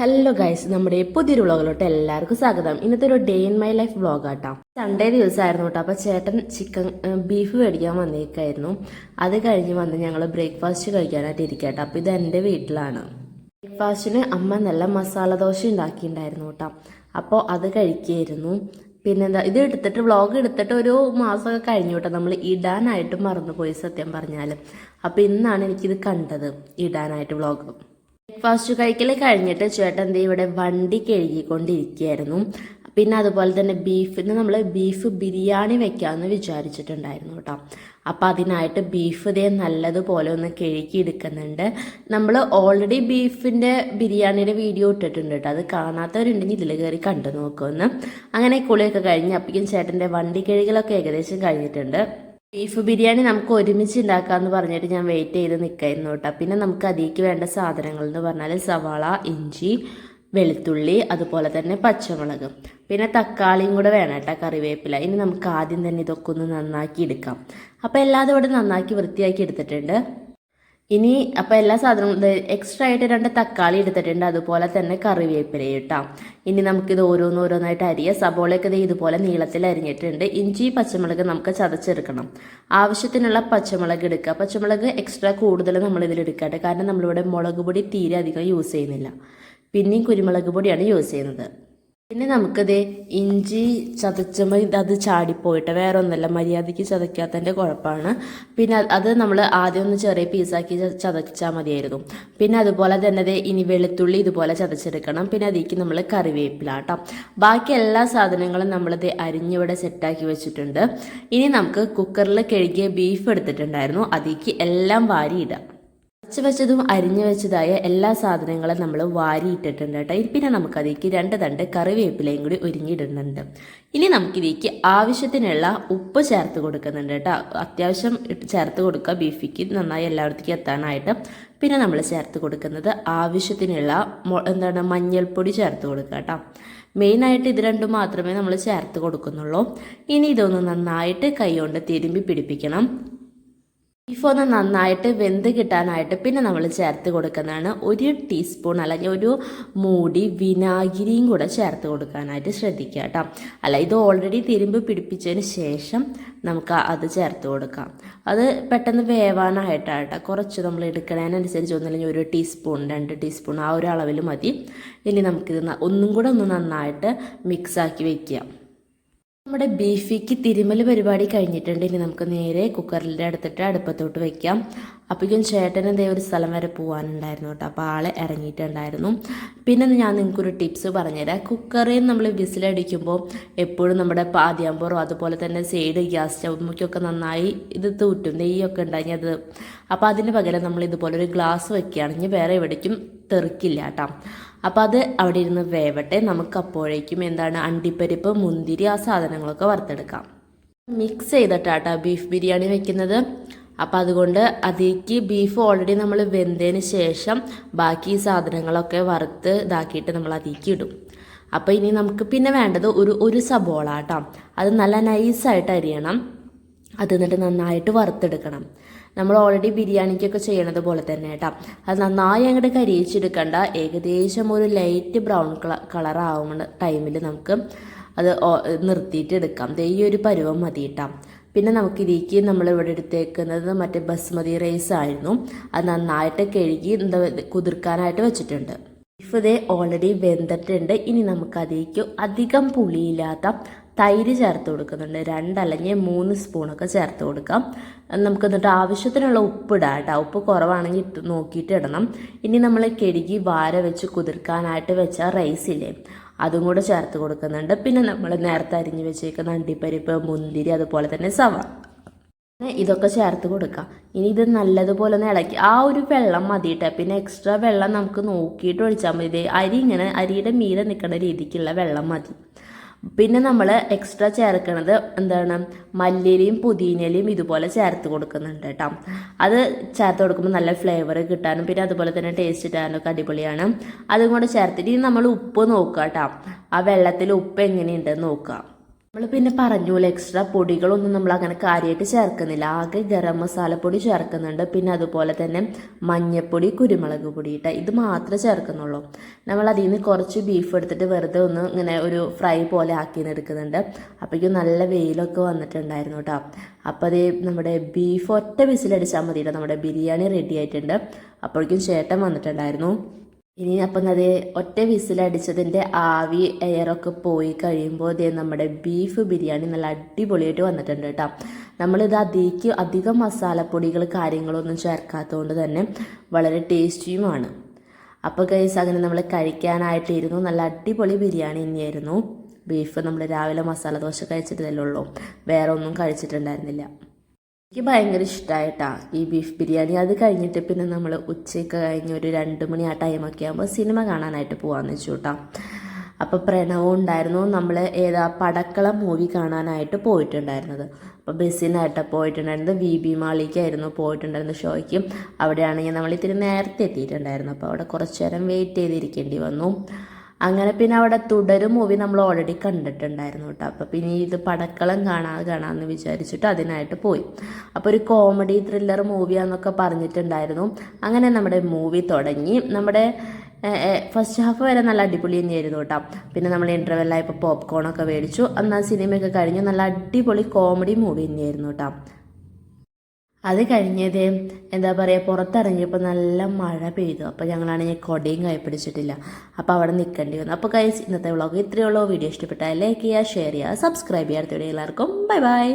Hello guys നമ്മുടെ പുതിയ വ്ളോഗിലോട്ട് എല്ലാവർക്കും സ്വാഗതം. ഇന്നത്തെ ഒരു day in my life vlog ആട്ടോ. സൺഡേ ദിവസമായിരുന്നു കേട്ടോ അപ്പോൾ ചേട്ടൻ ചിക്കൻ ബീഫ് മേടിക്കാൻ വന്നേക്കായിരുന്നു. അത് കഴിഞ്ഞ് വന്ന് ഞങ്ങൾ ബ്രേക്ക്ഫാസ്റ്റ് കഴിക്കാനായിട്ട് ഇരിക്കട്ടോ. അപ്പോൾ ഇത് എന്റെ വീട്ടിലാണ്. ബ്രേക്ക്ഫാസ്റ്റിന് അമ്മ നല്ല മസാല ദോശ ഉണ്ടാക്കിയിട്ടുണ്ടായിരുന്നു കേട്ടോ. അപ്പോൾ അത് കഴിക്കുകയായിരുന്നു പിന്നെന്താ ഇത് എടുത്തിട്ട് വ്ളോഗ് എടുത്തിട്ട് ഒരു മാസമൊക്കെ കഴിഞ്ഞു കേട്ടോ. നമ്മൾ ഇടാനായിട്ട് മറന്നുപോയി സത്യം പറഞ്ഞാൽ അപ്പോൾ ഇന്നാണ് എനിക്കിത് കണ്ടത് ഇടാനായിട്ട് വ്ളോഗ്. ബ്രേക്ക്ഫാസ്റ്റ് കഴിക്കൽ കഴിഞ്ഞിട്ട് ചേട്ടൻ ദേ ഇവിടെ വണ്ടി കഴുകിക്കൊണ്ടിരിക്കുകയായിരുന്നു. പിന്നെ അതുപോലെ തന്നെ ബീഫിന് നമ്മൾ ബീഫ് ബിരിയാണി വെക്കാമെന്ന് വിചാരിച്ചിട്ടുണ്ടായിരുന്നു കേട്ടോ. അപ്പം അതിനായിട്ട് ബീഫ് ദേ നല്ലതുപോലെ ഒന്ന് കഴുകി എടുക്കുന്നുണ്ട് നമ്മൾ ഓൾറെഡി ബീഫിന്റെ ബിരിയാണിയുടെ വീഡിയോ ഇട്ടിട്ടുണ്ട് കേട്ടോ. അത് കാണാത്തവരുണ്ടെങ്കിൽ ഇതിൽ കയറി കണ്ടു നോക്കുമെന്ന് അങ്ങനെ കുളിയൊക്കെ കഴിഞ്ഞ് അപ്പോഴേക്കും ചേട്ടന്റെ വണ്ടി കഴുകലൊക്കെ ഏകദേശം കഴിഞ്ഞിട്ടുണ്ട്. ബീഫ് ബിരിയാണി നമുക്ക് ഒരുമിച്ച് ഉണ്ടാക്കാമെന്ന് പറഞ്ഞിട്ട് ഞാൻ വെയിറ്റ് ചെയ്ത് നിൽക്കായിരുന്നു കേട്ടോ. പിന്നെ നമുക്ക് അതിലേക്ക് വേണ്ട സാധനങ്ങൾ എന്ന് പറഞ്ഞാൽ സവാള ഇഞ്ചി വെളുത്തുള്ളി അതുപോലെ തന്നെ പച്ചമുളക്. പിന്നെ തക്കാളിയും കൂടെ വേണം കേട്ടോ കറിവേപ്പില. ഇനി നമുക്ക് ആദ്യം തന്നെ ഇതൊക്കെ ഒന്ന് നന്നാക്കി എടുക്കാം. അപ്പോൾ എല്ലാതും ഇവിടെ നന്നാക്കി വൃത്തിയാക്കി എടുത്തിട്ടുണ്ട്. ഇനി അപ്പോൾ എല്ലാ സാധനവും എക്സ്ട്രാ ആയിട്ട് രണ്ട് തക്കാളി എടുത്തിട്ടുണ്ട്. അതുപോലെ തന്നെ കറിവേപ്പില ഇട്ടാം. ഇനി നമുക്കിത് ഓരോന്നോരോന്നായിട്ട് അരിയ. സബോളയൊക്കെ ഇത് ഇതുപോലെ നീളത്തിൽ അരിഞ്ഞിട്ടുണ്ട്. ഇഞ്ചി പച്ചമുളക് നമുക്ക് ചതച്ചെടുക്കണം. ആവശ്യത്തിനുള്ള പച്ചമുളക് എടുക്കുക. പച്ചമുളക് എക്സ്ട്രാ കൂടുതൽ നമ്മൾ ഇതിൽ എടുക്കട്ടെ കാരണം നമ്മളിവിടെ മുളക് പൊടി തീരെ അധികം യൂസ് ചെയ്യുന്നില്ല. പിന്നെയും കുരുമുളക് പൊടിയാണ് യൂസ് ചെയ്യുന്നത്. പിന്നെ നമുക്കത് ഇഞ്ചി ചതച്ചുമ്പോൾ അത് ചാടിപ്പോയിട്ട് വേറെ ഒന്നല്ല മര്യാദയ്ക്ക് ചതയ്ക്കാത്തതിന്റെ കുഴപ്പമാണ് പിന്നെ അത് നമ്മൾ ആദ്യം ഒന്ന് ചെറിയ പീസാക്കി ചതച്ചാൽ മതിയായിരുന്നു. പിന്നെ അതുപോലെ തന്നെ അത് ഇനി വെളുത്തുള്ളി ഇതുപോലെ ചതച്ചെടുക്കണം. പിന്നെ അതിലേക്ക് നമ്മൾ കറിവേപ്പില കേട്ടോ ബാക്കി എല്ലാ സാധനങ്ങളും നമ്മളത് അരിഞ്ഞിവിടെ സെറ്റാക്കി വെച്ചിട്ടുണ്ട്. ഇനി നമുക്ക് കുക്കറിൽ കഴുകിയ ബീഫ് എടുത്തിട്ടുണ്ടായിരുന്നു. അതിലേക്ക് എല്ലാം വാരിയിടാം അരച്ച് വെച്ചതും അരിഞ്ഞു വെച്ചതായ എല്ലാ സാധനങ്ങളും നമ്മൾ വാരിയിട്ടിട്ടുണ്ട് കേട്ടോ. പിന്നെ നമുക്കതിലേക്ക് രണ്ട് തണ്ട് കറിവേപ്പിലയും കൂടി ഒരുങ്ങിയിടുന്നുണ്ട് ഇനി നമുക്കിതിലേക്ക് ആവശ്യത്തിനുള്ള ഉപ്പ് ചേർത്ത് കൊടുക്കുന്നുണ്ട് കേട്ടോ. അത്യാവശ്യം ചേർത്ത് കൊടുക്കുക. ബീഫിക്ക് നന്നായി എല്ലായിടത്തേക്കും എത്താനായിട്ട്. പിന്നെ നമ്മൾ ചേർത്ത് കൊടുക്കുന്നത് ആവശ്യത്തിനുള്ള എന്താണ് മഞ്ഞൾപ്പൊടി ചേർത്ത് കൊടുക്കുക കേട്ടോ. മെയിനായിട്ട് ഇത് രണ്ടും മാത്രമേ നമ്മൾ ചേർത്ത് കൊടുക്കുന്നുള്ളൂ. ഇനി ഇതൊന്ന് നന്നായിട്ട് കൈകൊണ്ട് തിരുമ്പി പിടിപ്പിക്കണം. ബീഫ് ഒന്ന് നന്നായിട്ട് വെന്ത് കിട്ടാനായിട്ട് പിന്നെ നമ്മൾ ചേർത്ത് കൊടുക്കുന്നതാണ് ഒരു ടീസ്പൂൺ അല്ലെങ്കിൽ ഒരു മൂടി വിനാഗിരിയും കൂടെ ചേർത്ത് കൊടുക്കാനായിട്ട് ശ്രദ്ധിക്കുക കേട്ടോ. അല്ല ഇത് ഓൾറെഡി തിരുമ്പ് പിടിപ്പിച്ചതിന് ശേഷം നമുക്ക് അത് ചേർത്ത് കൊടുക്കാം. അത് പെട്ടെന്ന് വേവാനായിട്ടാണ് കേട്ടോ. കുറച്ച് നമ്മൾ എടുക്കണതിനനുസരിച്ച് ഒന്നില്ലെങ്കിൽ ഒരു ടീസ്പൂൺ രണ്ട് ടീസ്പൂൺ ആ ഒരു അളവിൽ മതി. ഇനി നമുക്കിത് ഒന്നും കൂടെ ഒന്ന് നന്നായിട്ട് മിക്സാക്കി വെക്കുക. നമ്മുടെ ബീഫിക്ക് തിരുമൽ പരിപാടി കഴിഞ്ഞിട്ടുണ്ട്. ഇനി നമുക്ക് നേരെ കുക്കറിന്റെ അടുത്തിട്ട് അടുപ്പത്തോട്ട് വെക്കാം. അപ്പോഴേക്കും ചേട്ടൻ എന്തേ ഒരു സ്ഥലം വരെ പോകാനുണ്ടായിരുന്നു കേട്ടോ. അപ്പോൾ ആളെ ഇറങ്ങിയിട്ടുണ്ടായിരുന്നു. പിന്നെ ഞാൻ നിങ്ങൾക്കൊരു ടിപ്സ് പറഞ്ഞുതരാം. കുക്കറിൽ നമ്മൾ വിസിലടിക്കുമ്പോൾ എപ്പോഴും നമ്മുടെ പാതിയാമ്പുറം അതുപോലെ തന്നെ സൈഡ് ഗ്യാസ് സ്റ്റൗമൊക്കെ നന്നായി ഇത് തൂറ്റും നെയ്യൊക്കെ ഉണ്ടായി അത്. അപ്പോൾ അതിന് പകരം നമ്മൾ ഇതുപോലെ ഒരു ഗ്ലാസ് വെക്കുകയാണെങ്കിൽ വേറെ എവിടേക്കും തെറിക്കില്ല കേട്ടോ. അപ്പോൾ അത് അവിടെ ഇരുന്ന് വേവട്ടെ. നമുക്ക് അപ്പോഴേക്കും എന്താണ് അണ്ടിപ്പരിപ്പ് മുന്തിരി ആ സാധനങ്ങളൊക്കെ വറുത്തെടുക്കാം. മിക്സ് ചെയ്തിട്ടാട്ടോ ബീഫ് ബിരിയാണി വെക്കുന്നത്. അപ്പം അതുകൊണ്ട് അതിലേക്ക് ബീഫ് ഓൾറെഡി നമ്മൾ വെന്തതിന് ശേഷം ബാക്കി സാധനങ്ങളൊക്കെ വറുത്ത് ഇതാക്കിയിട്ട് നമ്മൾ അതിലേക്ക് ഇടും. അപ്പോൾ ഇനി നമുക്ക് പിന്നെ വേണ്ടത് ഒരു ഒരു സബോള കേട്ടോ. അത് നല്ല നൈസായിട്ട് അരിയണം. അത് എന്നിട്ട് നന്നായിട്ട് വറുത്തെടുക്കണം. നമ്മൾ ഓൾറെഡി ബിരിയാണിക്കൊക്കെ ചെയ്യണത് പോലെ തന്നെ കേട്ടോ. അത് നന്നായി അങ്ങോട്ട് കരിയിച്ചെടുക്കണ്ട. ഏകദേശം ഒരു ലൈറ്റ് ബ്രൗൺ കളർ ആവുന്ന ടൈമിൽ നമുക്ക് അത് നിർത്തിയിട്ട് എടുക്കാം. ഈ ഒരു പരുവം മതി കേട്ടോ. പിന്നെ നമുക്ക് നമ്മൾ ഇവിടെ എടുത്തേക്കുന്നത് മറ്റേ ബസ്മതി റൈസ് ആയിരുന്നു. അത് നന്നായിട്ട് കഴുകി എന്താ കുതിർക്കാനായിട്ട് വെച്ചിട്ടുണ്ട്. ബീഫ് ഇതേ ഓൾറെഡി വെന്തിട്ടുണ്ട്. ഇനി നമുക്ക് അതിലേക്ക് അധികം പുളിയില്ലാത്ത തൈര് ചേർത്ത് കൊടുക്കുന്നുണ്ട്. രണ്ടല്ലെങ്കിൽ മൂന്ന് സ്പൂണൊക്കെ ചേർത്ത് കൊടുക്കാം. നമുക്ക് എന്നിട്ട് ആവശ്യത്തിനുള്ള ഉപ്പ് ഇടാം കേട്ടോ. ഉപ്പ് കുറവാണെങ്കിൽ നോക്കിയിട്ട് ഇടണം. ഇനി നമ്മൾ കെടുകി വാര വെച്ച് കുതിർക്കാനായിട്ട് വെച്ച റൈസില്ലേ അതും കൂടെ ചേർത്ത് കൊടുക്കുന്നുണ്ട്. പിന്നെ നമ്മൾ നേരത്തെ അരിഞ്ഞ് വെച്ചേക്കുന്ന അണ്ടിപ്പരിപ്പ് മുന്തിരി അതുപോലെ തന്നെ സവ ഇതൊക്കെ ചേർത്ത് കൊടുക്കാം. ഇനി ഇത് നല്ലതുപോലെ ഒന്ന് ഇളക്കി. ആ ഒരു വെള്ളം മതിയിട്ട് പിന്നെ എക്സ്ട്രാ വെള്ളം നമുക്ക് നോക്കിയിട്ട് ഒഴിച്ചാൽ മതി. അരി ഇങ്ങനെ അരിയുടെ മീതെ നിൽക്കുന്ന രീതിക്കുള്ള വെള്ളം മതി. പിന്നെ നമ്മൾ എക്സ്ട്രാ ചേർക്കണത് എന്താണ്? മല്ലിയിലയും പുതിനയിലയും ഇതുപോലെ ചേർത്ത് കൊടുക്കുന്നുണ്ട് കേട്ടോ. അത് ചേർത്ത് കൊടുക്കുമ്പോൾ നല്ല ഫ്ലേവർ കിട്ടാനും പിന്നെ അതുപോലെ തന്നെ ടേസ്റ്റ് കിട്ടാനും ഒക്കെ അടിപൊളിയാണ്. അതും കൂടെ ചേർത്തിട്ട് ഇനി നമ്മൾ ഉപ്പ് നോക്കുക കേട്ടോ ആ വെള്ളത്തിൽ ഉപ്പ് എങ്ങനെയുണ്ടെന്ന് നോക്കുക നമ്മൾ പിന്നെ പറഞ്ഞൂല എക്സ്ട്രാ പൊടികളൊന്നും നമ്മൾ അങ്ങനെ കാര്യമായിട്ട് ചേർക്കുന്നില്ല. ആകെ ഗരം പൊടി ചേർക്കുന്നുണ്ട്. പിന്നെ അതുപോലെ തന്നെ മഞ്ഞൾപ്പൊടി കുരുമുളക് പൊടി ഇട്ട ഇത് മാത്രമേ ചേർക്കുന്നുള്ളൂ. നമ്മൾ അതിൽ നിന്ന് കുറച്ച് ബീഫ് എടുത്തിട്ട് വെറുതെ ഒന്ന് ഇങ്ങനെ ഒരു ഫ്രൈ പോലെ ആക്കി എടുക്കുന്നുണ്ട്. അപ്പോഴേക്കും നല്ല വെയിലൊക്കെ വന്നിട്ടുണ്ടായിരുന്നു കേട്ടോ അപ്പോൾ അത് നമ്മുടെ ബീഫ് ഒറ്റ വിസിലടിച്ചാൽ മതി കേട്ടോ നമ്മുടെ ബിരിയാണി റെഡി ആയിട്ടുണ്ട്. അപ്പോഴേക്കും ചേട്ടൻ വന്നിട്ടുണ്ടായിരുന്നു. ഇനി അപ്പം അത് ഒറ്റ വിസിലടിച്ചതിന്റെ ആവി എയറൊക്കെ പോയി കഴിയുമ്പോൾ അതേ നമ്മുടെ ബീഫ് ബിരിയാണി നല്ല അടിപൊളിയായിട്ട് വന്നിട്ടുണ്ട് കേട്ടോ. നമ്മളിത് അതിക്ക് അധികം മസാലപ്പൊടികൾ കാര്യങ്ങളൊന്നും ചേർക്കാത്തതുകൊണ്ട് തന്നെ വളരെ ടേസ്റ്റിയുമാണ്. അപ്പോൾ കൈസ് അങ്ങനെ നമ്മൾ കഴിക്കാനായിട്ടിരുന്നു. നല്ല അടിപൊളി ബിരിയാണി തന്നെയായിരുന്നു. ബീഫ് നമ്മൾ രാവിലെ മസാല ദോശ കഴിച്ചിട്ടില്ലല്ലോ വേറെ ഒന്നും കഴിച്ചിട്ടുണ്ടായിരുന്നില്ല. എനിക്ക് ഭയങ്കര ഇഷ്ടമായിട്ടാ ഈ ബീഫ് ബിരിയാണി. അത് കഴിഞ്ഞിട്ട് പിന്നെ നമ്മൾ ഉച്ചയ്ക്ക് കഴിഞ്ഞ് ഒരു രണ്ട് മണി ആ ടൈമൊക്കെ ആകുമ്പോൾ സിനിമ കാണാനായിട്ട് പോകാമെന്ന് വെച്ചു കേട്ടോ അപ്പോൾ പ്രണവും ഉണ്ടായിരുന്നു. നമ്മൾ ഏതാ പടക്കള മൂവി കാണാനായിട്ട് പോയിട്ടുണ്ടായിരുന്നത്. അപ്പോൾ ബസ്സിനായിട്ട് പോയിട്ടുണ്ടായിരുന്നത് വി ബി മാളിക്കായിരുന്നു പോയിട്ടുണ്ടായിരുന്ന ഷോയ്ക്ക്. അവിടെയാണെങ്കിൽ നമ്മൾ ഇത്തിരി നേരത്തെ എത്തിയിട്ടുണ്ടായിരുന്നു. അപ്പോൾ അവിടെ കുറച്ച് നേരം വെയിറ്റ് ചെയ്തിരിക്കേണ്ടി വന്നു. അങ്ങനെ പിന്നെ അവിടെ തുടരും മൂവി നമ്മൾ ഓൾറെഡി കണ്ടിട്ടുണ്ടായിരുന്നു കേട്ടോ. അപ്പോൾ പിന്നെ ഇത് പടക്കളം കാണാതെ കാണാമെന്ന് വിചാരിച്ചിട്ട് അതിനായിട്ട് പോയി. അപ്പോൾ ഒരു കോമഡി ത്രില്ലർ മൂവിയാന്നൊക്കെ പറഞ്ഞിട്ടുണ്ടായിരുന്നു. അങ്ങനെ നമ്മുടെ മൂവി തുടങ്ങി. നമ്മുടെ ഫസ്റ്റ് ഹാഫ് വരെ നല്ല അടിപൊളി തന്നെയായിരുന്നു കേട്ടോ. പിന്നെ നമ്മൾ ഇന്റർവെല്ലായപ്പോൾ പോപ്കോണൊക്കെ മേടിച്ചു. അന്ന് ആ സിനിമയൊക്കെ കഴിഞ്ഞു. നല്ല അടിപൊളി കോമഡി മൂവി തന്നെയായിരുന്നു കേട്ടോ. അത് കഴിഞ്ഞത് എന്താ പറയുക പുറത്തിറങ്ങിയപ്പോൾ നല്ല മഴ പെയ്തു. അപ്പോൾ ഞങ്ങളാണെങ്കിൽ കൊടയും കൈ പിടിച്ചിട്ടില്ല. അപ്പോൾ അവിടെ നിൽക്കേണ്ടി വന്നു. അപ്പോൾ കഴിച്ച് ഇന്നത്തെ വ്ളോഗ് ഇത്രയുള്ള വീഡിയോ ഇഷ്ടപ്പെട്ടാൽ ലൈക്ക് ചെയ്യുക ഷെയർ ചെയ്യുക സബ്സ്ക്രൈബ് ചെയ്യുക. എല്ലാവർക്കും ബൈ ബൈ